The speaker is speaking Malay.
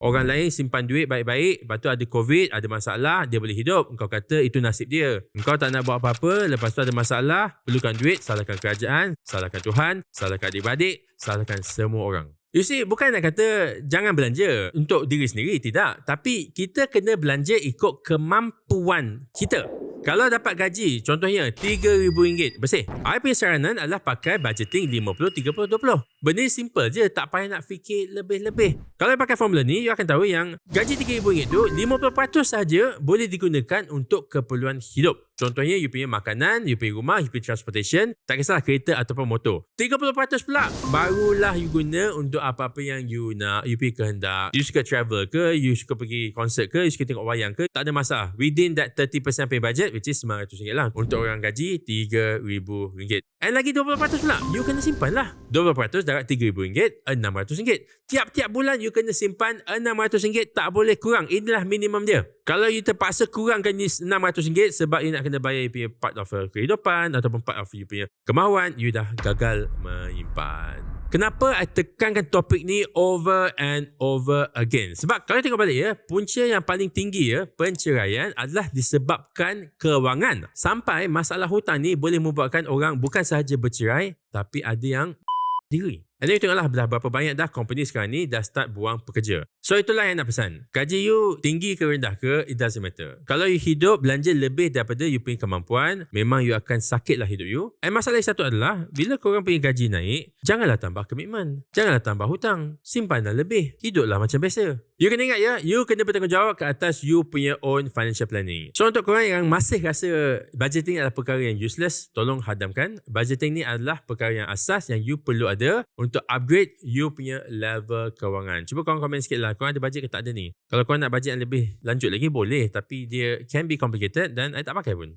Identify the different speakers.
Speaker 1: Orang lain simpan duit baik-baik, lepas tu ada COVID, ada masalah, dia boleh hidup. Engkau kata itu nasib dia. Engkau tak nak buat apa-apa, lepas tu ada masalah, perlukan duit, salahkan kerajaan, salahkan Tuhan, salahkan adik-beradik, salahkan semua orang. You see, bukan nak kata jangan belanja untuk diri sendiri, tidak. Tapi kita kena belanja ikut kemampuan kita. Kalau dapat gaji, contohnya RM3,000 bersih. I punya saranan adalah pakai budgeting 50-30-20. Benda simple je, tak payah nak fikir lebih-lebih. Kalau pakai formula ni, you akan tahu yang gaji RM3,000 tu 50% saja boleh digunakan untuk keperluan hidup. Contohnya, you punya makanan, you punya rumah, you punya transportation, tak kisahlah kereta ataupun motor. 30% pula, barulah you guna untuk apa-apa yang you nak, you punya kehendak. You suka travel ke, you suka pergi konsert ke, you suka tengok wayang ke, tak ada masalah. Within that 30% pay budget, which is RM900 lah. Untuk orang gaji, RM3,000. And lagi 20% pula, you kena simpan lah. 20% darat RM3,000, RM600. Tiap-tiap bulan, you kena simpan RM600. Tak boleh kurang. Inilah minimum dia. Kalau you terpaksa kurangkan ni RM600 sebab you nak kena bayar you punya part of uh, kehidupan ataupun part of you punya kemahuan, you dah gagal menyimpan. Kenapa I tekankan topik ni over and over again? Sebab kalau tengok balik ya, punca yang paling tinggi ya, penceraian adalah disebabkan kewangan. Sampai masalah hutang ni boleh membuatkan orang bukan sahaja bercerai, tapi ada yang diri. You tengoklah dah berapa banyak dah company sekarang ni dah start buang pekerja. So itulah yang nak pesan. Gaji you tinggi ke rendah ke, it doesn't matter. Kalau you hidup belanja lebih daripada you punya kemampuan, memang you akan sakitlah hidup you. And masalah satu adalah, bila korang punya gaji naik, janganlah tambah komitmen. Janganlah tambah hutang. Simpanlah lebih. Hiduplah macam biasa. You kena ingat ya, you kena bertanggungjawab ke atas you punya own financial planning. So untuk korang yang masih rasa budgeting adalah perkara yang useless, tolong hadamkan. Budgeting ni adalah perkara yang asas yang you perlu ada untuk upgrade you punya level kewangan. Cuba korang komen sikit lah, korang ada budget ke tak ada ni? Kalau korang nak budget yang lebih lanjut lagi, boleh. Tapi dia can be complicated dan I tak pakai pun.